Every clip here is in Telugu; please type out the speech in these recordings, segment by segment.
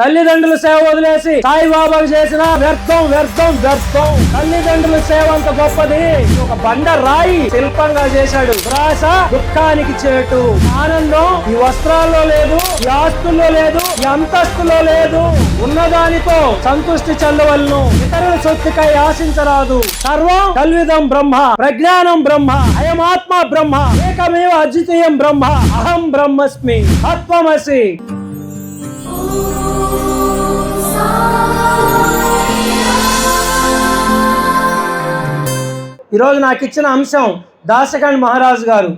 తల్లిదండ్రుల సేవ వదిలేసి సాయిబాబాకు చేసిన వ్యర్థం వ్యర్థం వ్యర్థం. తల్లిదండ్రుల సేవ అంత గొప్పది. ఒక బండ రాయి శిల్పంగా చేశాడు. రాస దుఃఖానికి చేటు. ఆనందం ఈ వస్త్రాల్లో లేదు ఈ ఆస్తుల్లో లేదు ఈ అంతస్తులో లేదు. ఉన్నదానితో సంతృష్టి చెందవలను ఇతరుల సొత్తుకై ఆశించరాదు. సర్వం కల్విదం బ్రహ్మ ప్రజ్ఞానం బ్రహ్మ అయమాత్మ బ్రహ్మ ఏకమేవ అద్వితీయం బ్రహ్మ అహం బ్రహ్మస్మి తత్వమసి. ఈరోజు నాకు ఇచ్చిన అంశం దాసకాండ్ మహారాజు గారు.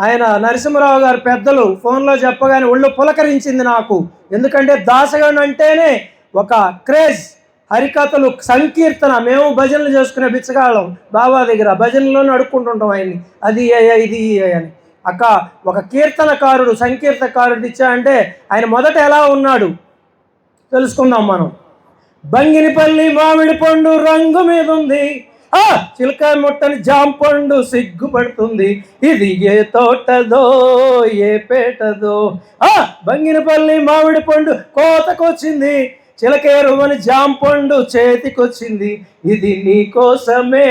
ఆయన నరసింహరావు గారు పెద్దలు ఫోన్లో చెప్పగానే ఒళ్ళు పులకరించింది నాకు. ఎందుకంటే దాసగండ్ అంటేనే ఒక క్రేజ్ హరికథలు సంకీర్తన మేము భజనలు చేసుకునే బిచ్చగాళ్ళం బాబా దగ్గర. భజనలోనే అడుక్కుంటుంటాం ఆయన్ని. అది ఏ- ఇది అని. అక్క ఒక కీర్తనకారుడు సంకీర్తకారుడు ఇచ్చా అంటే ఆయన మొదట ఎలా ఉన్నాడు? తెలుసుకుందాం మనం. బంగినిపల్లి మామిడి పండు రంగు మీద ఉంది. ఆ చిలక ముట్టని జాంపండు సిగ్గుపడుతుంది. ఇది ఏ తోటదో ఏ పేటదో. ఆ బంగినపల్లి మామిడి పండు కోతకొచ్చింది. చిలకేరుమని జాంపండు చేతికొచ్చింది. ఇది నీ కోసమే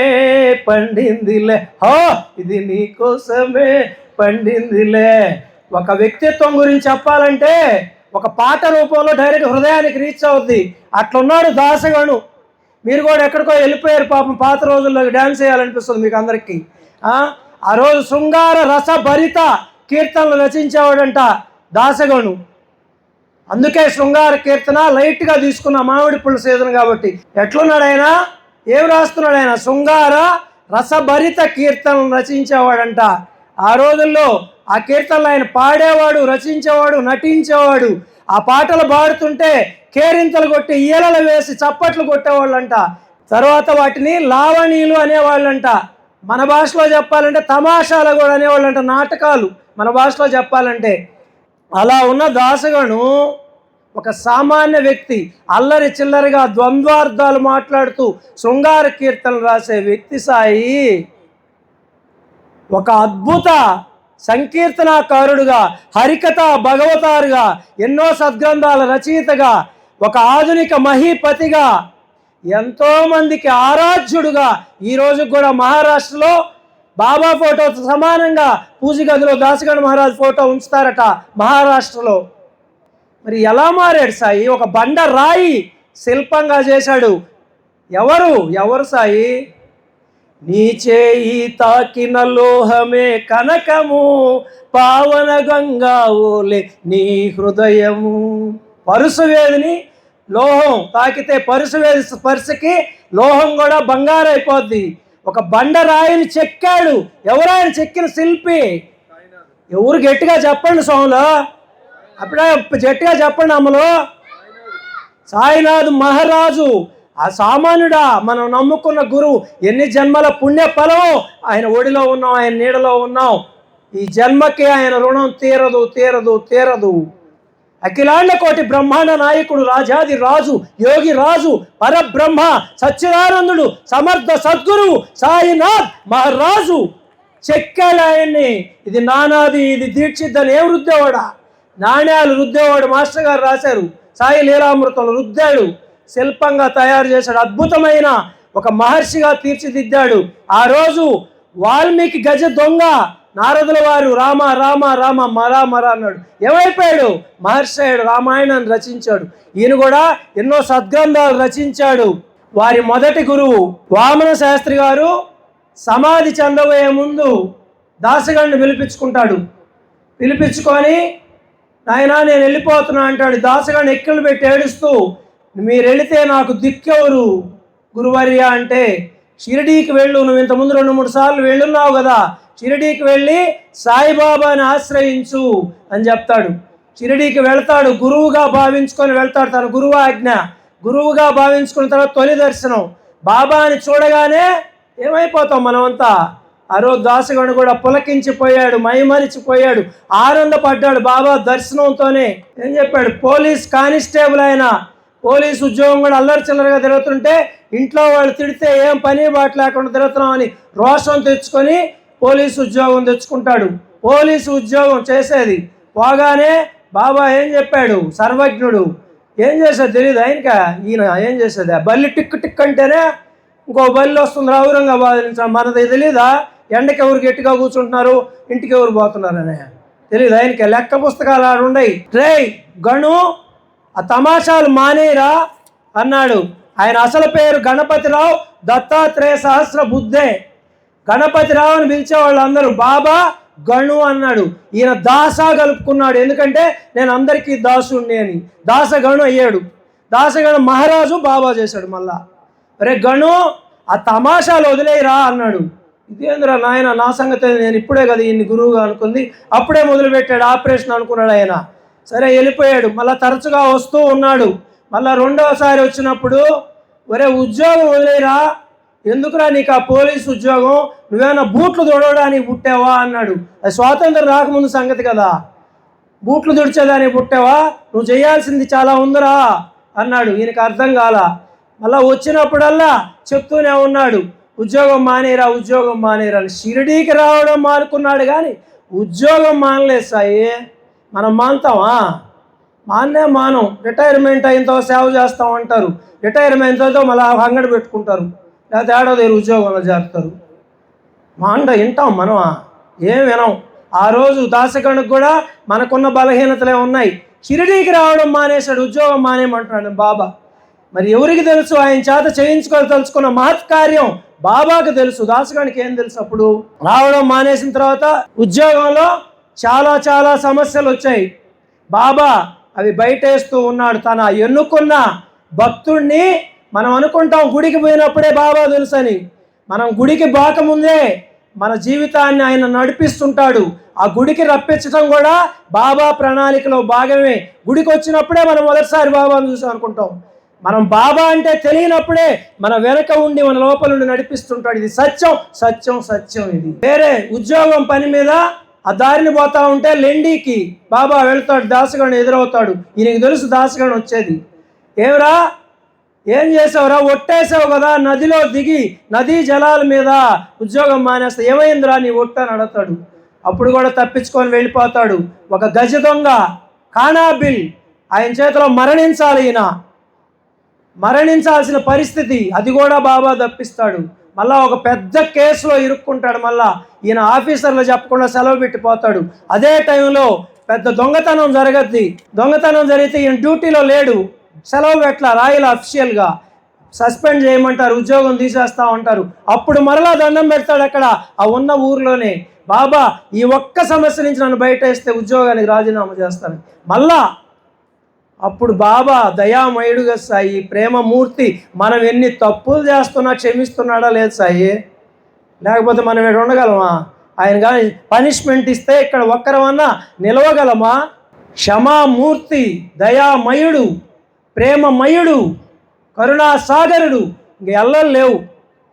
పండిందిలే. హా ఇది నీ కోసమే పండిందిలే. ఒక వ్యక్తిత్వం గురించి చెప్పాలంటే ఒక పాట రూపంలో డైరెక్ట్ హృదయానికి రీచ్ అవుద్ది. అట్లున్నాడు దాసగాను. మీరు కూడా ఎక్కడికో వెళ్ళిపోయారు పాపం. పాత రోజుల్లో డ్యాన్స్ చేయాలనిపిస్తుంది మీకు అందరికీ. ఆ? రోజు శృంగార రసభరిత కీర్తనలు రచించేవాడంట దాసగను. అందుకే శృంగార కీర్తన లైట్గా తీసుకున్న మామిడి పుల్ల సీజన్ కాబట్టి. ఎట్లున్నాడు ఆయన? ఏం రాస్తున్నాడు ఆయన? శృంగార రసభరిత కీర్తనలు రచించేవాడంట. ఆ రోజుల్లో ఆ కీర్తనలు ఆయన పాడేవాడు రచించేవాడు నటించేవాడు. ఆ పాటలు పాడుతుంటే కేరింతలు కొట్టి ఈలలు వేసి చప్పట్లు కొట్టేవాళ్ళంట. తర్వాత వాటిని లావణీలు అనేవాళ్ళంట. మన భాషలో చెప్పాలంటే తమాషాలు కూడా అనేవాళ్ళంట నాటకాలు మన భాషలో చెప్పాలంటే. అలా ఉన్న దాసగను ఒక సామాన్య వ్యక్తి అల్లరి చిల్లరిగా ద్వంద్వార్థాలు మాట్లాడుతూ శృంగార కీర్తనలు రాసే వ్యక్తి సాయి. ఒక అద్భుత సంకీర్తనాకారుడుగా హరికథ భగవతారుగా ఎన్నో సద్గ్రంథాల రచయితగా ఒక ఆధునిక మహీపతిగా ఎంతోమందికి ఆరాధ్యుడుగా ఈ కూడా మహారాష్ట్రలో బాబా ఫోటోతో సమానంగా పూజ గదిలో దాసగణ మహారాజ్ ఫోటో ఉంచుతారట మహారాష్ట్రలో. మరి ఎలా మారాడు సాయి? ఒక బండ రాయి శిల్పంగా చేశాడు. ఎవరు? ఎవరు సాయి? నీ చేయి తాకిన లోహమే కనకము పావన గంగా ఓలే నీ హృదయము. పరుసువేదిని లోహం తాకితే పరుసువేది స్పర్శకి లోహం కూడా బంగారు అయిపోద్ది ఒక బండ రాయిని చెక్కాడు. ఎవరాయన చెక్కిన శిల్పి? ఎవరు గట్టిగా చెప్పండి సోములు అప్పుడే గట్టిగా చెప్పండి అమ్మలో సాయినాథ్ మహారాజు ఆ సామాన్యుడా మనం నమ్ముకున్న గురువు ఎన్ని జన్మల పుణ్య ఫలం ఆయన ఒడిలో ఉన్నాం ఆయన నీడలో ఉన్నాం. ఈ జన్మకి ఆయన రుణం తీరదు తీరదు తీరదు. అఖిలాండ కోటి బ్రహ్మాండ నాయకుడు రాజాది రాజు యోగి రాజు పరబ్రహ్మ సచ్చిదానందుడు సమర్థ సద్గురువు సాయినాథ్ మహారాజు. చెక్కాడు ఇది నానాది ఇది దీక్షిద్దని ఏం రుద్దేవాడా నాణ్యాలు రుద్దేవాడు మాస్టర్ గారు రాశారు. సాయి లీలామృతం రుద్దాడు శిల్పంగా తయారు చేశాడు. అద్భుతమైన ఒక మహర్షిగా తీర్చిదిద్దాడు. ఆ రోజు వాల్మీకి గజ దొంగ నారదుల వారు రామ రామ రామ మరా మరా అన్నాడు. ఏమైపోయాడు మహర్షి అయ్యాడు రామాయణాన్ని రచించాడు. ఈయన కూడా ఎన్నో సద్గ్రంథాలు రచించాడు. వారి మొదటి గురువు వామన శాస్త్రి గారు సమాధి చెందబోయే ముందు దాసగాడిని పిలిపించుకుంటాడు. పిలిపించుకొని నాయనా నేను వెళ్ళిపోతున్నా అంటాడు. దాసగాడిని ఎక్కలు పెట్టి ఏడుస్తూ మీరు వెళితే నాకు దిక్కెవరు? గురువర్య అంటే షిరిడీకి వెళ్ళు నువ్వు ఇంతకుముందు రెండు మూడు సార్లు వెళ్ళున్నావు కదా. షిరిడీకి వెళ్ళి సాయిబాబాని ఆశ్రయించు అని చెప్తాడు. షిరిడీకి వెళ్తాడు గురువుగా భావించుకొని వెళ్తాడు తన గురువు ఆజ్ఞ గురువుగా భావించుకున్న తర్వాత తొలి దర్శనం. బాబాని చూడగానే ఏమైపోతాం మనమంతా? అరో రోజు కూడా పులకించిపోయాడు మైమరిచిపోయాడు ఆనందపడ్డాడు. బాబా దర్శనంతోనే ఏం చెప్పాడు? పోలీస్ కానిస్టేబుల్ అయినా పోలీస్ ఉద్యోగం కూడా అల్లరి చిల్లరగా తిరుగుతుంటే ఇంట్లో వాళ్ళు తిడితే ఏం పని బాట లేకుండా తిరుగుతున్నాం అని రోషం తెచ్చుకొని పోలీసు ఉద్యోగం తెచ్చుకుంటాడు. పోలీసు ఉద్యోగం చేసేది. పోగానే బాబా ఏం చెప్పాడు? సర్వజ్ఞుడు. ఏం చేసేది తెలియదు ఆయనక. ఈయన ఏం చేసేది బల్లి టిక్ టిక్ అంటేనే ఇంకో బల్లి వస్తుంది ఔరంగాబాద్ నుంచి మనది తెలియదా ఎండకి ఎవరు గట్టిగా కూర్చుంటున్నారు? ఇంటికి ఎవరు పోతున్నారనే తెలియదు ఆయనకి. లెక్క పుస్తకాలు ఆడు ఉండయి రే గణు ఆ తమాషాలు మానేరా అన్నాడు. ఆయన అసలు పేరు గణపతిరావు దత్తాత్రేయ సహస్ర బుద్ధే. గణపతిరావు అని పిలిచే వాళ్ళందరూ బాబా గణు అన్నాడు. ఈయన దాస కలుపుకున్నాడు. ఎందుకంటే నేను అందరికీ దాసుణ్ణి అని. దాసగణు అయ్యాడు. దాసగణు మహారాజు బాబా చేశాడు మళ్ళా. రే గణు ఆ తమాషాలు వదిలేయరా అన్నాడు. ఇదేంద్రా నాయన నా సంగతి నేను ఇప్పుడే కదా ఈయన్ని గురువుగా అనుకుంది. అప్పుడే మొదలుపెట్టాడు ఆపరేషన్ అనుకున్నాడు ఆయన. సరే వెళ్ళిపోయాడు. మళ్ళీ తరచుగా వస్తూ ఉన్నాడు. మళ్ళీ రెండవసారి వచ్చినప్పుడు ఒరే ఉద్యోగం వదిలేరా? ఎందుకురా నీకు ఆ పోలీస్ ఉద్యోగం? నువ్వేమైనా బూట్లు తొడవడానికి పుట్టావా? అన్నాడు. అది స్వాతంత్రం రాకముందు సంగతి కదా. బూట్లు తుడిచేదానికి పుట్టావా? నువ్వు చేయాల్సింది చాలా ఉందిరా అన్నాడు. ఈయనకి అర్థం కాల. మళ్ళా వచ్చినప్పుడల్లా చెప్తూనే ఉన్నాడు. ఉద్యోగం మానేరా ఉద్యోగం మానేరా అని. షిరిడీకి రావడం మానుకున్నాడు కానీ ఉద్యోగం మానలేదు సాయి. మనం మానుతామా? మాన్నే మానం. రిటైర్మెంట్ అయిన సేవ చేస్తాం అంటారు. రిటైర్మెంట్ అయితే మళ్ళీ అంగడి పెట్టుకుంటారు. లేకపోతే ఏడాది ఉద్యోగంలో చేస్తారు. మాండ వింటాం మనం ఏం వినం? ఆ రోజు దాసగణకు కూడా మనకున్న బలహీనతలే ఉన్నాయి. షిరిడీకి రావడం మానేశాడు ఉద్యోగం మానేయమంటున్నాడు బాబా. మరి ఎవరికి తెలుసు? ఆయన చేత చేయించుకొని తలుచుకున్న మహత్కార్యం బాబాకు తెలుసు. దాసగానికి ఏం తెలుసు అప్పుడు? రావడం మానేసిన తర్వాత ఉద్యోగంలో చాలా చాలా సమస్యలు వచ్చాయి. బాబా అవి బయటేస్తూ ఉన్నాడు. తన ఎన్నుకున్న భక్తుణ్ణి మనం అనుకుంటాం గుడికి పోయినప్పుడే బాబా తెలుసని. మనం గుడికి బాకముందే మన జీవితాన్ని ఆయన నడిపిస్తుంటాడు. ఆ గుడికి రప్పించడం కూడా బాబా ప్రణాళికలో భాగమే. గుడికి వచ్చినప్పుడే మనం మొదటిసారి బాబాను చూసాం అనుకుంటాం. మనం బాబా అంటే తెలియనప్పుడే మన వెనక ఉండి మన లోపల నుండి నడిపిస్తుంటాడు. ఇది సత్యం సత్యం సత్యం ఇది. వేరే ఉద్యోగం పని మీద ఆ దారిని పోతా ఉంటే లెండీకి బాబా వెళ్తాడు దాసగణ్ ఎదురవుతాడు. ఈయనకి తెలుసు దాసగణ్ వచ్చేది. ఏమిరా? ఏం చేసావురా? ఒట్టేసావు కదా నదిలో దిగి నదీ జలాల మీద ఉద్యోగం మానేస్తా. ఏమైందిరా? నీ ఒట్టు అని అప్పుడు కూడా తప్పించుకొని వెళ్ళిపోతాడు. ఒక గజ దొంగ కానాబిల్ ఆయన చేతిలో మరణించాలి ఈయన. మరణించాల్సిన పరిస్థితి అది కూడా బాబా తప్పిస్తాడు. మళ్ళా ఒక పెద్ద కేసులో ఇరుక్కుంటాడు మళ్ళా. ఈయన ఆఫీసర్లు చెప్పకుండా సెలవు పెట్టిపోతాడు. అదే టైంలో పెద్ద దొంగతనం జరగద్ది. దొంగతనం జరిగితే ఈయన డ్యూటీలో లేడు. సెలవు పెట్టాల రాయల అఫీషియల్గా. సస్పెండ్ చేయమంటారు ఉద్యోగం తీసేస్తా ఉంటారు. అప్పుడు మరలా దండం పెడతాడు అక్కడ ఆ ఉన్న ఊర్లోనే. బాబా ఈ ఒక్క సమస్య నుంచి నన్ను బయట వేస్తే ఉద్యోగానికి రాజీనామా చేస్తాను. మళ్ళా అప్పుడు బాబా దయామయుడుగా సాయి ప్రేమమూర్తి మనం ఎన్ని తప్పులు చేస్తున్నా క్షమిస్తున్నాడా లేదు సాయి? లేకపోతే మనం ఇక్కడ ఉండగలమా? ఆయన కానీ పనిష్మెంట్ ఇస్తే ఇక్కడ ఒక్కరమన్నా నిలవగలమా? క్షమామూర్తి దయామయుడు ప్రేమమయుడు కరుణాసాగరుడు ఇంక ఎల్లలు లేవు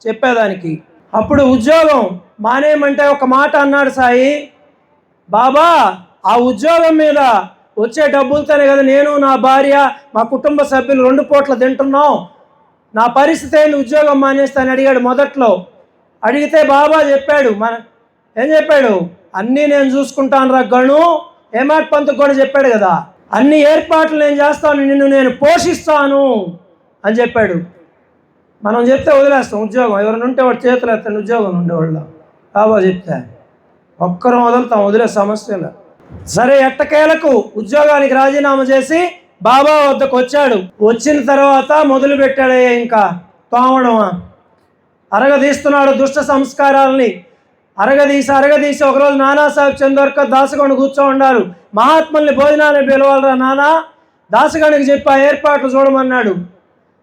చెప్పేదానికి. అప్పుడు ఉద్యోగం మానేయమంటే ఒక మాట అన్నాడు సాయి బాబా ఆ ఉద్యోగం మీద వచ్చే డబ్బులతోనే కదా నేను నా భార్య మా కుటుంబ సభ్యులు రెండు పూట్ల తింటున్నాం. నా పరిస్థితి ఏంటి ఉద్యోగం మానేస్తానని అడిగాడు మొదట్లో. అడిగితే బాబా చెప్పాడు మన ఏం చెప్పాడు? అన్నీ నేను చూసుకుంటాను రా గణు ఏమాట పంతకు కూడా చెప్పాడు కదా. అన్ని ఏర్పాట్లు నేను చేస్తాను నిన్ను నేను పోషిస్తాను అని చెప్పాడు. మనం చెప్తే వదిలేస్తాం ఉద్యోగం. ఎవరైనా ఉంటే వాడు చేతులు ఎత్తాను ఉద్యోగం ఉండేవాళ్ళు. బాబా చెప్తే ఒక్కరం వదులుతాం వదిలే సమస్యలు సరే ఎట్టకేలకు ఉద్యోగానికి రాజీనామా చేసి బాబా వద్దకు వచ్చాడు. వచ్చిన తర్వాత మొదలు పెట్టాడయ్యా ఇంకా తోమడమా? అరగదీస్తున్నాడు దుష్ట సంస్కారాలని. అరగదీసి అరగదీసి ఒకరోజు నానాసాహెబ్ చందోర్కర్ దాసగొండ కూర్చో ఉన్నారు మహాత్ముల్ని భోజనాన్ని పిలవాలరా నానా? దాసగణికి చెప్పి ఆ ఏర్పాట్లు చూడమన్నాడు.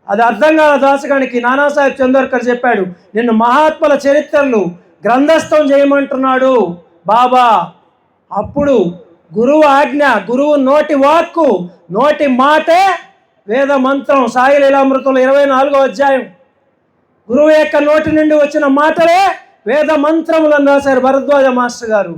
అది అర్థం కాల దాసగణికి నానాసాహెబ్ చందోర్కర్ చెప్పాడు. నిన్ను మహాత్ముల చరిత్రలు గ్రంథస్థం చేయమంటున్నాడు బాబా. అప్పుడు గురువు ఆజ్ఞ గురువు నోటి వాక్కు నోటి మాటే వేద మంత్రం. సాయి లీలామృతంలో ఇరవై నాలుగో అధ్యాయం. గురువు యొక్క నోటి నుండి వచ్చిన మాటలే వేద మంత్రములను రాశారు భరద్వాజ మాస్టర్ గారు.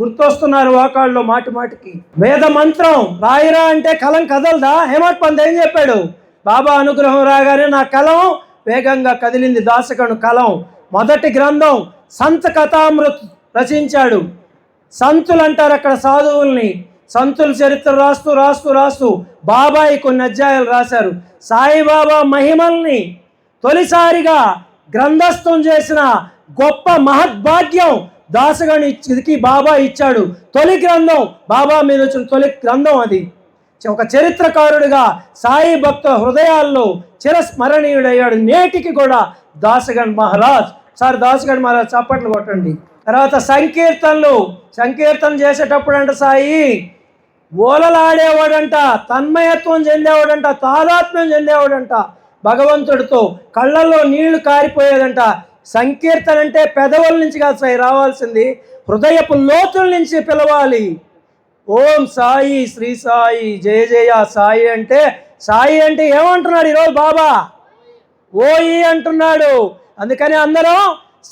గుర్తొస్తున్నారు వాకాళ్ళలో మాటి మాటికి. వేద మంత్రం రాయిరా అంటే కలం కదలదా? హేమత్ పంత్ ఏం చెప్పాడు? బాబా అనుగ్రహం రాగానే నా కలం వేగంగా కదిలింది. దాసకను కలం మొదటి గ్రంథం సంత కథామృత్ రచించాడు. సంతులు అంటారు అక్కడ సాధువుల్ని. సంతుల చరిత్ర రాస్తూ రాస్తూ రాస్తూ బాబాయి కొన్ని అధ్యాయాలు రాశారు. సాయిబాబా మహిమల్ని తొలిసారిగా గ్రంథస్థం చేసిన గొప్ప మహద్భాగ్యం దాసగాని ఇదికి బాబా ఇచ్చాడు. తొలి గ్రంథం బాబా మీద వచ్చిన తొలి గ్రంథం అది. ఒక చరిత్రకారుడిగా సాయి భక్త హృదయాల్లో చిరస్మరణీయుడయ్యాడు. నేటికి కూడా దాసగణ్ మహారాజ్. సార్ దాసగణ్ మహారాజ్ చప్పట్లు కొట్టండి. తర్వాత సంకీర్తనలు. సంకీర్తన చేసేటప్పుడు అంట సాయి ఓలలాడేవాడంట తన్మయత్వం చెందేవాడంట తాదాత్మ్యం చెందేవాడంట భగవంతుడితో కళ్ళల్లో నీళ్ళు కారిపోయేదంట. సంకీర్తన అంటే పెదవుల నుంచి కాదు సాయి రావాల్సింది హృదయపు లోతుల నుంచి పిలవాలి. ఓం సాయి శ్రీ సాయి జయ జయ సాయి అంటే సాయి అంటే ఏమంటున్నాడు ఈరోజు బాబా? ఓయి అంటున్నాడు. అందుకని అందరం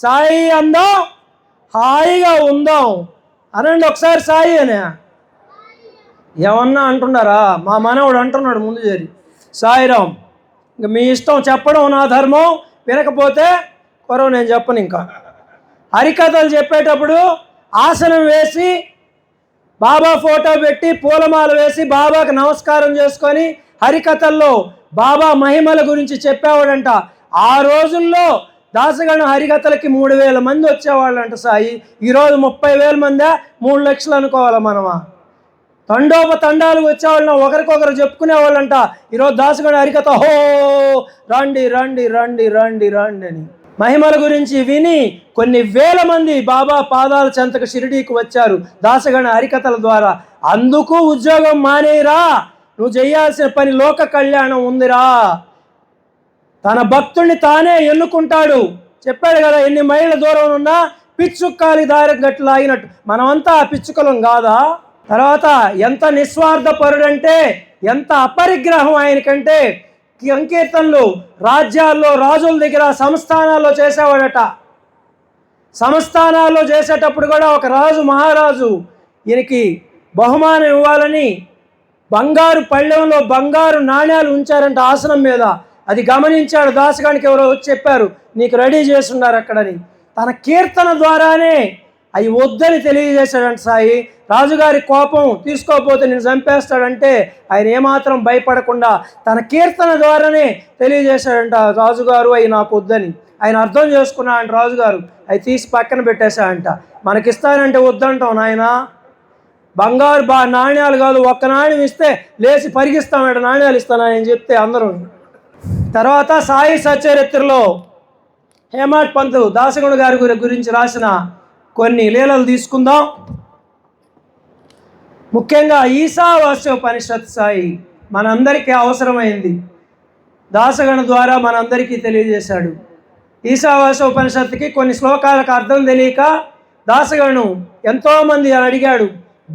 సాయి అందం హాయిగా ఉందాం. అనండి ఒకసారి సాయి అని. ఏమన్నా అంటున్నారా? మా మనవడు అంటున్నాడు ముందు చేరి. సాయిరాం ఇంక మీ ఇష్టం చెప్పడం నా ధర్మం వినకపోతే కొరవ నేను చెప్పను ఇంకా. హరికథలు చెప్పేటప్పుడు ఆసనం వేసి బాబా ఫోటో పెట్టి పూలమాల వేసి బాబాకు నమస్కారం చేసుకొని హరికథల్లో బాబా మహిమల గురించి చెప్పేవాడంట. ఆ రోజుల్లో దాసగణ హరికథలకి మూడు వేల మంది వచ్చేవాళ్ళంట సాయి. ఈరోజు ముప్పై వేల మందే మూడు లక్షలు అనుకోవాలి మనమా? తండోప తండాలు వచ్చేవాళ్ళం ఒకరికొకరు చెప్పుకునేవాళ్ళంట. ఈరోజు దాసగణ హరికథ హో రండి రండి రండి రండి రండి అని. మహిమల గురించి విని కొన్ని వేల మంది బాబా పాదాల చెంతకు షిరిడీకి వచ్చారు దాసగణ హరికథల ద్వారా. అందుకు ఉద్యోగం మానేరా. నువ్వు చేయాల్సిన పని లోక కళ్యాణం ఉందిరా. తన భక్తుడిని తానే ఎన్నుకుంటాడు. చెప్పాడు కదా ఎన్ని మైళ్ళ దూరం ఉన్నా పిచ్చుక్కాలి దారి గట్లు అయినట్టు. మనమంతా ఆ పిచ్చుకలం కాదా? తర్వాత ఎంత నిస్వార్థపరుడంటే ఎంత అపరిగ్రహం ఆయనకంటే సంకీర్తనలు రాజ్యాల్లో రాజుల దగ్గర సంస్థానాల్లో చేసేవాడట. సంస్థానాల్లో చేసేటప్పుడు కూడా ఒక రాజు మహారాజు ఈయనకి బహుమానం ఇవ్వాలని బంగారు పళ్ళెంలో బంగారు నాణ్యాలు ఉంచారంట ఆసనం మీద. అది గమనించాడు దాసగానికి ఎవరో వచ్చి చెప్పారు నీకు రెడీ చేస్తున్నారు అక్కడని. తన కీర్తన ద్వారానే అవి వద్దని తెలియజేశాడంట సాయి. రాజుగారి కోపం తీసుకోకపోతే నేను చంపేస్తాడంటే ఆయన ఏమాత్రం భయపడకుండా తన కీర్తన ద్వారానే తెలియజేశాడంట రాజుగారు అవి నాకు వద్దని. ఆయన అర్థం చేసుకున్నా అంట రాజుగారు అవి తీసి పక్కన పెట్టేశాడంట. మనకిస్తానంటే వద్దంటాం నాయన. బంగారు బా నాణ్యాలు కాదు ఒక్క నాణ్యం ఇస్తే లేచి పరిగిస్తామంట నాణ్యాలు ఇస్తానని చెప్తే అందరూ తర్వాత సాయి సచరిత్రలో హేమాట్ పంత్ దాసగుణ గారి గురి- గురించి రాసిన కొన్ని లీలలు తీసుకుందాం. ముఖ్యంగా ఈశావాస్యోపనిషత్ సాయి మనందరికీ అవసరమైంది. దాసగణ ద్వారా మనందరికీ తెలియజేశాడు. ఈశావాస్యోపనిషత్తుకి కొన్ని శ్లోకాలకు అర్థం తెలియక దాసగణు ఎంతోమంది అడిగాడు.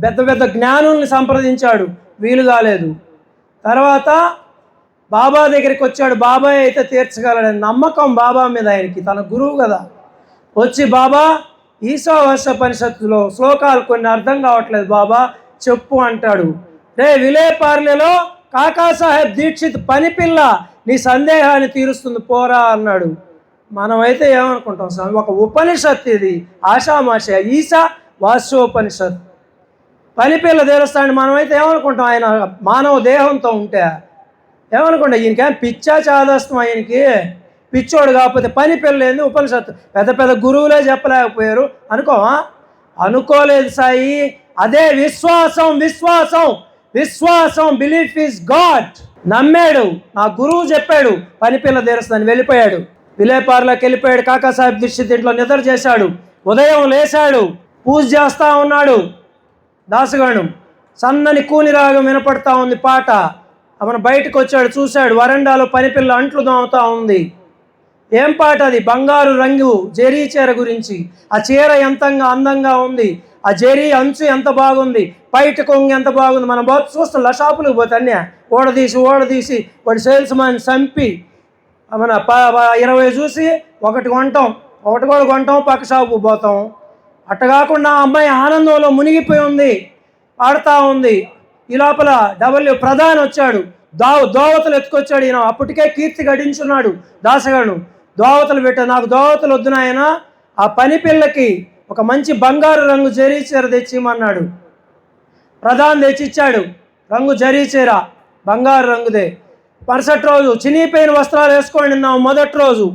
పెద్ద పెద్ద జ్ఞానుల్ని సంప్రదించాడు. వీలు కాలేదు. తర్వాత బాబా దగ్గరికి వచ్చాడు బాబాయ్ అయితే తీర్చగలడని నమ్మకం బాబా మీద ఆయనకి తన గురువు కదా. వచ్చి బాబా ఈశావాస్యోపనిషత్తులో శ్లోకాలు కొన్ని అర్థం కావట్లేదు బాబా చెప్పు అంటాడు. రే విలేపార్లెలో కాకాసాహెబ్ దీక్షిత్ పనిపిల్ల నీ సందేహాన్ని తీరుస్తుంది పోరా అన్నాడు. మనమైతే ఏమనుకుంటాం స్వామి ఒక ఉపనిషత్ ఇది ఆషామాష ఈశా వాస్యోపనిషత్ పనిపిల్ల దేవస్థానం మనమైతే ఏమనుకుంటాం ఆయన మానవ దేహంతో ఉంటే. ఏమనుకోండి ఈయనకేం పిచ్చా చాదస్తం ఆయనకి? పిచ్చోడు కాకపోతే పని పిల్లలేదు ఉపనిషత్తు. పెద్ద పెద్ద గురువులే చెప్పలేకపోయారు. అనుకోవా? అనుకోలేదు సాయి. అదే విశ్వాసం విశ్వాసం. విశ్వాసం బిలీఫ్ ఇస్ గాడ్ నమ్మాడు. నా గురువు చెప్పాడు పని పిల్ల తీరుస్తుందని వెళ్ళిపోయాడు. విలేపార్లోకి వెళ్ళిపోయాడు కాకాసాహెబ్ దృష్టి దీంట్లో నిద్ర చేశాడు. ఉదయం లేశాడు పూజ చేస్తా ఉన్నాడు. దాసగాడు సన్నని కూని రాగం వినపడతా ఉంది పాట. అతను బయటకు వచ్చాడు చూశాడు వరండాలో పనిపిల్ల అంట్లు దోమతా ఉంది. ఏం పాట అది? బంగారు రంగు జెరీ చీర గురించి. ఆ చీర ఎంతంగా అందంగా ఉంది. ఆ జెరీ అంచు ఎంత బాగుంది? బయట కొంగు ఎంత బాగుంది? మనం బాగా చూస్తాం షాపులకు పోతే అన్నీ. ఓడదీసి ఓడదీసి వాడి సేల్స్ మ్యాన్ చంపి మన ప ఇరవై చూసి ఒకటి కొంటాం. ఒకటి కూడా కొంటాం పక్క షాపుకు పోతాం. అట్ట కాకుండా అమ్మాయి ఆనందంలో మునిగిపోయి ఉంది ఆడుతూ ఉంది. ఈ లోపల డబ్ల్యూ ప్రధాన్ వచ్చాడు. దావ దోవతలు ఎత్తుకొచ్చాడు ఈయన. అప్పటికే కీర్తి గడించున్నాడు దాసగాడు. దోవతలు పెట్టాడు నాకు దోవతలు వద్దు నాయన. ఆ పని పిల్లకి ఒక మంచి బంగారు రంగు జరీ చీర తెచ్చిమన్నాడు ప్రధాన్ తెచ్చిచ్చాడు. రంగు జరీ చీర బంగారు రంగుదే. మరుసటి రోజు చినిగిపోయిన వస్త్రాలు వేసుకొని ఉన్నాం మొదటి రోజు.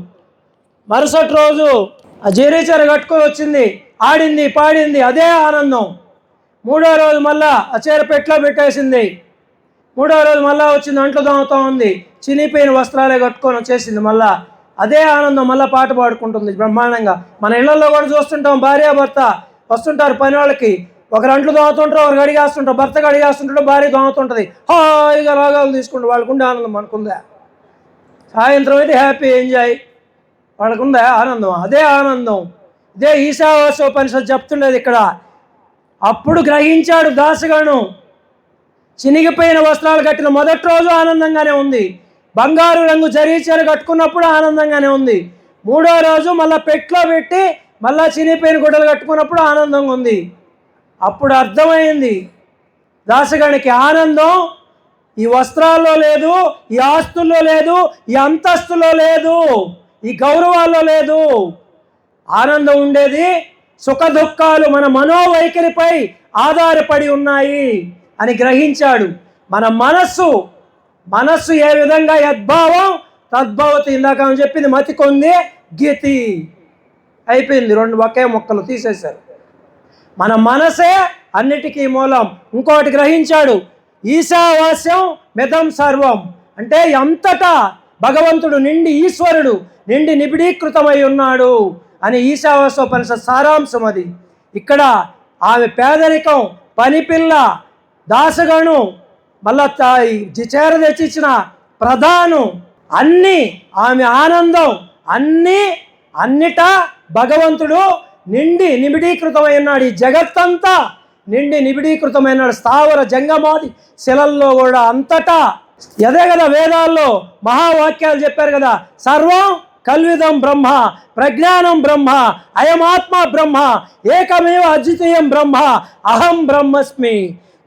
మరుసటి రోజు ఆ జరీ చీర కట్టుకొని వచ్చింది. ఆడింది పాడింది అదే ఆనందం. మూడో రోజు మళ్ళా ఆ చీర పెట్లో పెట్టేసింది. మూడో రోజు మళ్ళా వచ్చింది అంట్లు దోమతా ఉంది. చినిపోయిన వస్త్రాలే కట్టుకొని వచ్చేసింది మళ్ళా. అదే ఆనందం మళ్ళీ పాట పాడుకుంటుంది బ్రహ్మాండంగా. మన ఇళ్ళలో కూడా చూస్తుంటాం భార్యాభర్త వస్తుంటారు పని వాళ్ళకి. ఒకరు అంట్లు దోమతుంటారు ఒకరు అడిగేస్తుంటారు భర్త అడిగేస్తుంటాడు భార్య దోమతుంటుంది. హాయిగా రాగాలు తీసుకుంటారు వాళ్ళకుండే ఆనందం మనకుందా. సాయంత్రం అయితే హ్యాపీ ఎంజాయ్. వాళ్ళకుందా ఆనందం అదే ఆనందం. ఇదే ఈశావాసోపనిషత్ చెప్తుండేది ఇక్కడ. అప్పుడు గ్రహించాడు దాసగాను. చినిగిపోయిన వస్త్రాలు కట్టిన మొదటి రోజు ఆనందంగానే ఉంది. బంగారు రంగు జరీచీర కట్టుకున్నప్పుడు ఆనందంగానే ఉంది. మూడో రోజు మళ్ళీ పెట్లో పెట్టి మళ్ళా చినిగిపోయిన గుడ్డలు కట్టుకున్నప్పుడు ఆనందంగా ఉంది. అప్పుడు అర్థమైంది. దాసగానికి ఆనందం ఈ వస్త్రాల్లో లేదు ఈ ఆస్తుల్లో లేదు ఈ అంతస్తులో లేదు ఈ గౌరవాల్లో లేదు. ఆనందం ఉండేది సుఖ దుఃఖాలు మన మనోవైఖరిపై ఆధారపడి ఉన్నాయి అని గ్రహించాడు. మన మనస్సు మనస్సు ఏ విధంగా యద్భావం తద్భవతి ఇందాక అని చెప్పింది మతి కొంది గీతి. అయిపోయింది. రెండు ఒకే మొక్కలు తీసేశారు. మన మనసే అన్నిటికీ మూలం. ఇంకోటి గ్రహించాడు. ఈశావాస్యం మిథం సర్వం. అంటే అంతటా భగవంతుడు నిండి ఈశ్వరుడు నిండి నిబిడీకృతమై ఉన్నాడు. అని ఈశావాసోపనిషత్ సారాంశం అది. ఇక్కడ ఆమె పేదరికం పనిపిల్ల దాసగను మళ్ళా చేర తెచ్చిచ్చిన ప్రధానం అన్నీ ఆమె ఆనందం అన్నీ అన్నిటా భగవంతుడు నిండి నిబిడీకృతమై ఉన్నాడు. ఈ జగత్తంతా నిండి నిబిడీకృతమైనాడు స్థావర జంగమాది శిలల్లో కూడా అంతటా అదే కదా వేదాల్లో మహావాక్యాలు చెప్పారు కదా. సర్వం కల్విదం బ్రహ్మ ప్రజ్ఞానం బ్రహ్మ అయమాత్మ బ్రహ్మ ఏకమేవ అద్వితీయం బ్రహ్మ అహం బ్రహ్మస్మి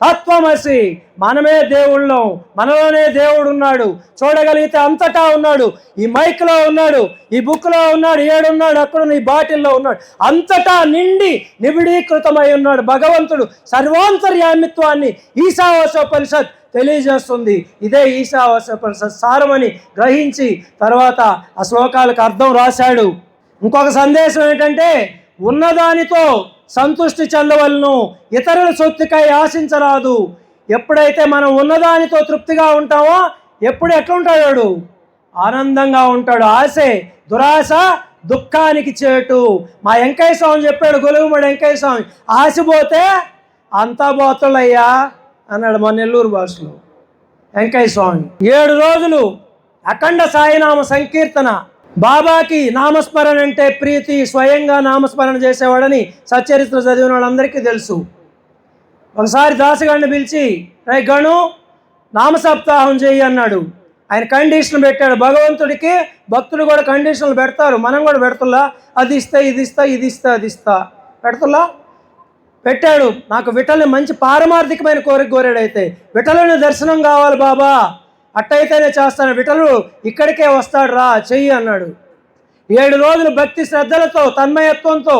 తత్వమసి మనమే దేవుళ్ళం. మనలోనే దేవుడు ఉన్నాడు చూడగలిగితే అంతటా ఉన్నాడు. ఈ మైక్లో ఉన్నాడు. ఈ బుక్లో ఉన్నాడు. ఏడున్నాడు. అక్కడ ఈ బాటిల్లో ఉన్నాడు. అంతటా నిండి నిబిడీకృతమై ఉన్నాడు. భగవంతుడు సర్వాంతర్యామిత్వాన్ని ఈశావాసోపనిషత్ తెలియజేస్తుంది. ఇదే ఈశావాసోపనిషత్ సారమని గ్రహించి తర్వాత ఆ శ్లోకాలకు అర్థం రాశాడు. ఇంకొక సందేశం ఏంటంటే ఉన్నదానితో సంతృష్టి చెందవలను. ఇతరుల సొత్తుకై ఆశించరాదు. ఎప్పుడైతే మనం ఉన్నదానితో తృప్తిగా ఉంటామో ఎప్పుడు ఎట్లుంటాడు ఆనందంగా ఉంటాడు. ఆశే దురాశ దుఃఖానికి చేటు. మా వెంకయ్య స్వామి చెప్పాడు గొలుగుమడి వెంకయ్య స్వామి ఆశ పోతే అంతా పోతులయ్యా అన్నాడు మా నెల్లూరు భాషలో వెంకయ్య స్వామి ఏడు రోజులు అఖండ సాయినామ సంకీర్తన బాబాకి నామస్మరణ అంటే ప్రీతి స్వయంగా నామస్మరణ చేసేవాడని సచ్చరిత్ర చదివిన వాళ్ళందరికీ తెలుసు. ఒకసారి దాసగాడిని పిలిచి రై గణు నామసప్తాహం చేయి అన్నాడు. ఆయన కండిషన్ పెట్టాడు. భగవంతుడికి భక్తులు కూడా కండిషన్లు పెడతారు. మనం కూడా పెడుతుల్లా అది ఇస్తా ఇది ఇస్తా ఇది ఇస్తా అది ఇస్తా. పెడుతుల్లా పెట్టాడు. నాకు విఠల్ని మంచి పారమార్థికమైన కోరిక కోరాడు అయితే. విఠలుని దర్శనం కావాలి బాబా. అట్టయితేనే చేస్తాను. విఠలు ఇక్కడికే వస్తాడు రా చెయ్యి అన్నాడు. ఏడు రోజులు భక్తి శ్రద్ధలతో తన్మయత్వంతో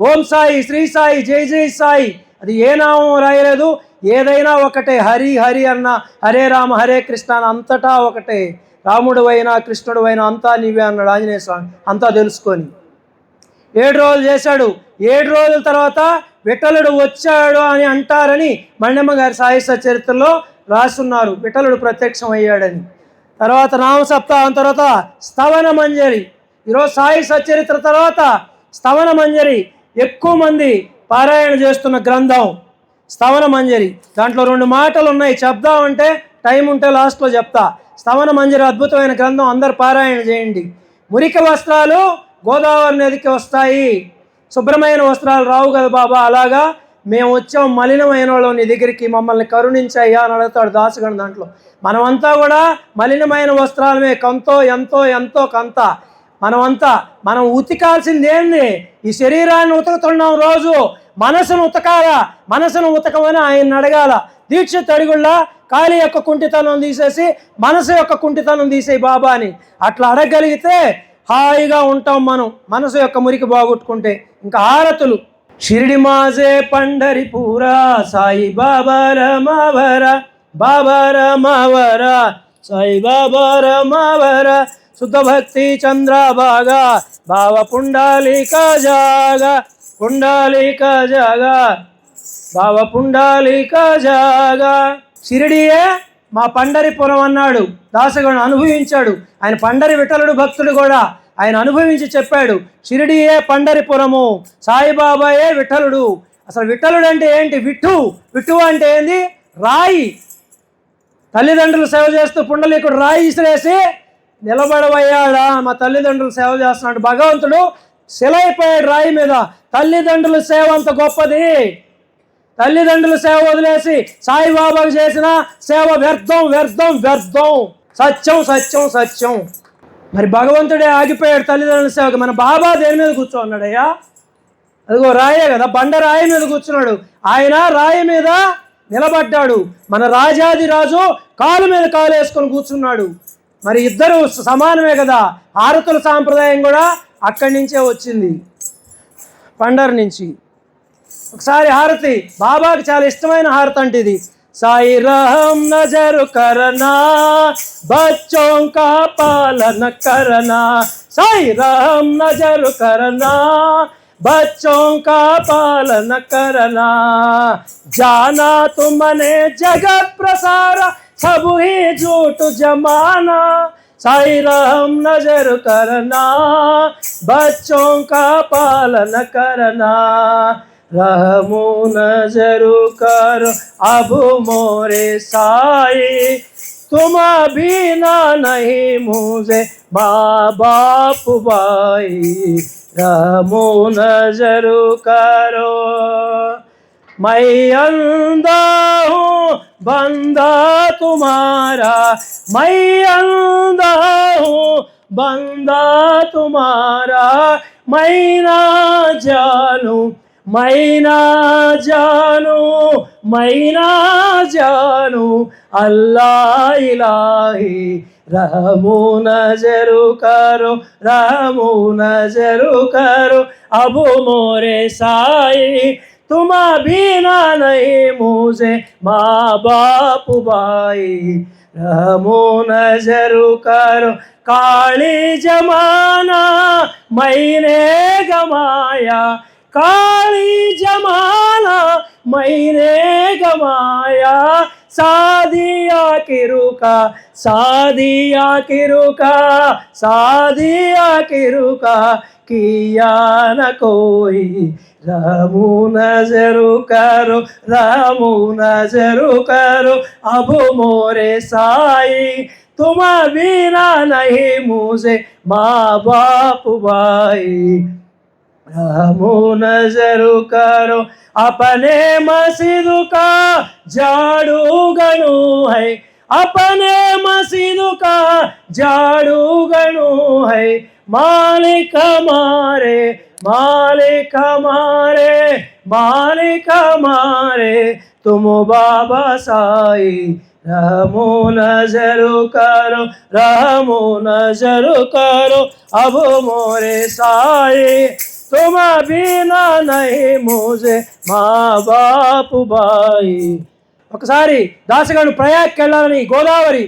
ఓం సాయి శ్రీ సాయి జై జై సాయి అది ఏ నామం రాయలేదు. ఏదైనా ఒకటే హరి హరి అన్న హరే రామ హరే కృష్ణ అని అంతటా ఒకటే. రాముడు అయినా కృష్ణుడు అయినా అంతా నీవే అన్నాడు ఆంజనేయ స్వామి అంతా తెలుసుకొని. ఏడు రోజులు చేశాడు. ఏడు రోజుల తర్వాత విఠలుడు వచ్చాడు అని అంటారని మణ్యమ్మ గారి సాహిత్య చరిత్రలో రాసున్నారు విఠలుడు ప్రత్యక్షం అయ్యాడని తర్వాత నామ సప్తాహం తర్వాత స్తవన మంజరి. ఈరోజు సాయి సచరిత్ర తర్వాత స్తవన మంజరి. ఎక్కువ మంది పారాయణ చేస్తున్న గ్రంథం స్తవన మంజరి. దాంట్లో రెండు మాటలు ఉన్నాయి చెప్దామంటే టైం ఉంటే లాస్ట్లో చెప్తా. స్తవన మంజరి అద్భుతమైన గ్రంథం అందరు పారాయణ చేయండి. మురికి వస్త్రాలు గోదావరి నదికి వస్తాయి. శుభ్రమైన వస్త్రాలు రావు కదా బాబా. అలాగా మేము వచ్చాం మలినమైన వాళ్ళం నీ దగ్గరికి మమ్మల్ని కరుణించాయ్యా అని అడుగుతాడు దాసగణ దాంట్లో. మనమంతా కూడా మలినమైన వస్త్రాలమే కంతో ఎంతో ఎంతో కంత. మనమంతా మనం ఉతికాల్సింది ఏంది? ఈ శరీరాన్ని ఉతుకుతున్నాం రోజు. మనసును ఉతకాలా మనసును ఉతకమని ఆయన అడగాల. దీక్ష తడిగుళ్ళ కాలి యొక్క కుంటితనం తీసేసి మనసు యొక్క కుంటితనం తీసేయి బాబా అని అట్లా అడగగలిగితే హాయిగా ఉంటాం మనం. మనసు యొక్క మురికి బాగొట్టుకుంటే. ఇంకా హారతులు షిరిడి మాజే పండరిపూరా సాయి బాబా మావర బాబా మావర సాయి బాబా రమావర శుద్ధ భక్తి చంద్రబాగా భావ పుండాలిక జాగా పుండాలిక జాగా భావ పుండాలిక జాగా. షిరిడియే మా పండరిపురం అన్నాడు దాసగడు అనుభవించాడు. ఆయన పండరి విఠలుడు భక్తుడు కూడా. ఆయన అనుభవించి చెప్పాడు షిరిడియే పండరిపురము సాయిబాబాయే విఠలుడు. అసలు విఠలుడు అంటే ఏంటి? విఠు. విఠు అంటే ఏంది? రాయి. తల్లిదండ్రులు సేవ చేస్తూ పుండలీకుడు రాయి ఇసిరేసి నిలబడవయ్యాడా మా తల్లిదండ్రులు సేవ చేస్తున్నాడు భగవంతుడు శిలైపోయాడు రాయి మీద. తల్లిదండ్రుల సేవ అంత గొప్పది. తల్లిదండ్రుల సేవ వదిలేసి సాయిబాబాకు చేసిన సేవ వ్యర్థం వ్యర్థం వ్యర్థం. సత్యం సత్యం సత్యం. మరి భగవంతుడే ఆగిపోయాడు తల్లిదండ్రుల సేవకు. మన బాబా దేని మీద కూర్చోన్నాడయ్యా? అదిగో రాయే కదా బండ రాయి మీద కూర్చున్నాడు. ఆయన రాయి మీద నిలబడ్డాడు. మన రాజాది రాజు కాలు మీద కాలు వేసుకొని కూర్చున్నాడు. మరి ఇద్దరు సమానమే కదా? హారతుల సాంప్రదాయం కూడా అక్కడి నుంచే వచ్చింది. పండర్ నుంచి. ఒకసారి హారతి. బాబాకి చాలా ఇష్టమైన హారతి అంటే ఇది. साई राम नज़र करना, बच्चों का पालन करना। साई राम नज़र करना, बच्चों का पालन करना। जाना तुमने जगत प्रसारा, सब ही झूठ जमाना। साई राम नज़र करना, बच्चों का पालन करना। रहमो नजरु करो, अब मोरे साई। तुम बिना नहीं मुझे माँ बाप भाई रहमो नजरु करो। मैं अंधा हूँ, बंदा तुम्हारा। मैं अंधा हूँ, बंदा तुम्हारा। मैं ना जानू मैं ना जानू मैं ना जानू अल्लाह इलाही रहमो नजरु करो रहमो नजरु करो अब मोरे साई तुम बिना नहीं मुझे माँ बाप भाई रहमो नजरु करो काली जमाना मैंने गमाया काली जमाना मैंने गमाया, सादिया के रुका, सादिया के रुका, सादिया के रुका, किया न कोई, रामू नजरु करो, रामू नजरु करो, अब मोरे साई तुम बिना नहीं मुझे माँ बाप भाई। रामो नज़र करो, अपने मस्जिद का झाड़ू गणू है। अपने मस्जिद का झाड़ू गणू है। मालिक हमारे मालिक हमारे मालिक हमारे तुम बाबा साई। रामो नजरु करो, रामो नजरु करो, अब मोरे साई। तुम बिना नहीं मुझे माँ बाप भाई ఒకసారి దాసగాడు ప్రయాగ్కి వెళ్ళాలని గోదావరి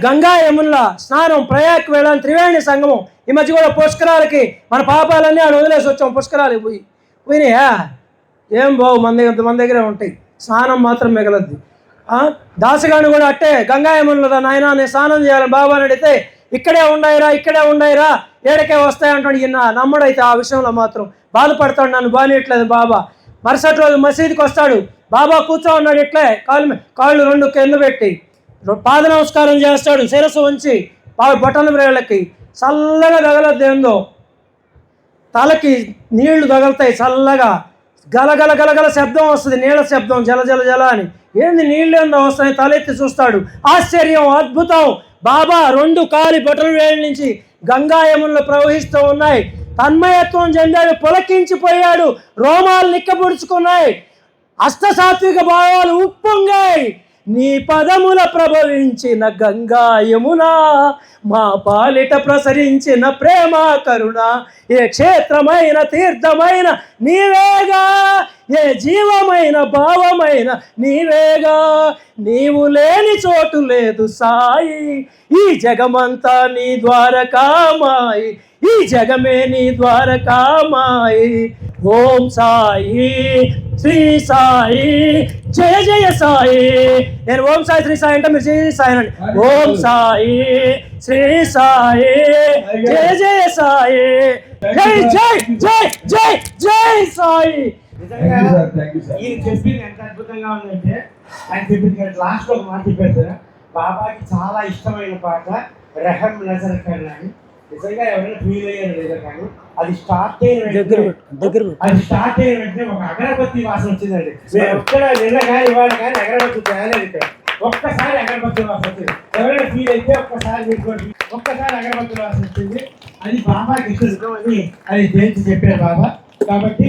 గంగా యమున్ల స్నానం ప్రయాగ్కి వెళ్ళాలని త్రివేణి సంగమం ఈ మధ్య కూడా పుష్కరాలకి మన పాపాలన్నీ ఆడ వదిలేసి వచ్చాం పుష్కరాలకి పోయి పోయినాయా ఏం బావు మన దగ్గర మన దగ్గరే ఉంటాయి స్నానం మాత్రం మిగలద్ది ఆ, దాసగాడు కూడా అట్టే గంగా యమున్ల నాయన నేను స్నానం చేయాలని బాబా అని అడిగితే ఇక్కడే ఉండయిరా ఇక్కడే ఉండయిరా ఏడకే వస్తాయంటాడు ఈయన నమ్మడైతే ఆ విషయంలో మాత్రం బాధపడతాడు నన్ను బానియట్లేదు బాబా. మరుసటి రోజు మసీదుకి వస్తాడు. బాబా కూర్చో ఉన్నాడు ఇట్లే కాళ్ళు కాళ్ళు రెండు కింద పెట్టి. పాద నమస్కారం చేస్తాడు శిరస్సు ఉంచి బాగా బట్టల వేళ్ళకి చల్లగా తగలద్దేందో తలకి నీళ్ళు తగులుతాయి చల్లగా. గలగల గలగల శబ్దం వస్తుంది నీళ్ళ శబ్దం జల జల జల అని. ఏంది నీళ్ళు ఏందో వస్తాయి తలెత్తి చూస్తాడు. ఆశ్చర్యం అద్భుతం. బాబా రెండు కాలి బొటల వేళ్ళ నుంచి గంగాయములు ప్రవహిస్తూ ఉన్నాయి. తన్మయత్వం చెందాడు పులకించిపోయాడు రోమాలు నిక్కబుడుచుకున్నాయి. అష్టసాత్విక భావాలు ఉప్పొంగాయి. నీ పదముల ప్రభవించిన గంగా యమున మా పాలిట ప్రసరించిన ప్రేమ కరుణ ఏ క్షేత్రమైన తీర్థమైన నీవేగా ఏ జీవమైన భావమైన నీవేగా నీవు లేని చోటు లేదు సాయి ఈ జగమంతా నీ ద్వారకామాయి ఈ జగమే నీ ద్వారకామాయి. ఓం సాయి శ్రీ సాయి జయ జయ సాయి. నేను ఓం సాయి శ్రీ సాయి అంటే మీరు జయ జయ సాయి అండి ఓం సాయి శ్రీ సాయి జయ జయ సాయి. జై జై జై జై జై సాయి. ఈయన చెప్పింది ఎంత అద్భుతంగా ఉందంటే ఆయన చెప్పింది లాస్ట్లో ఒక మాట చెప్పారు బాబాకి చాలా ఇష్టమైన పాట రెహం నజర్ కన్నా అని నిజంగా ఎవరైనా ఫీల్ అయ్యారు లేదా కానీ అది స్టార్ట్ అయిన దగ్గర దగ్గర. అది స్టార్ట్ అయిన వెంటనే ఒక అగరబత్తి వాసన వచ్చిందండి. నేను ఎక్కడ నిన్న కానీ ఇవాళ కానీ అగరబత్తి తేలేదు ఇక్కడ. ఒక్కసారి అగరబత్తి వాసన వచ్చింది. ఎవరైనా ఫీల్ అయితే ఒక్కసారి తీసుకోండి ఒక్కసారి అగరబత్తి వాసన వచ్చింది. అది బాబాకి ఇష్టం అని అది తేల్చి చెప్పారు బాబా. కాబట్టి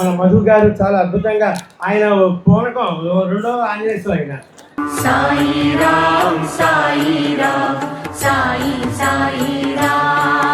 మన మధు గారు చాలా అద్భుతంగా ఆయన పూనకం రెండో ఆంజనేయ साई राम साई राम साई साई राम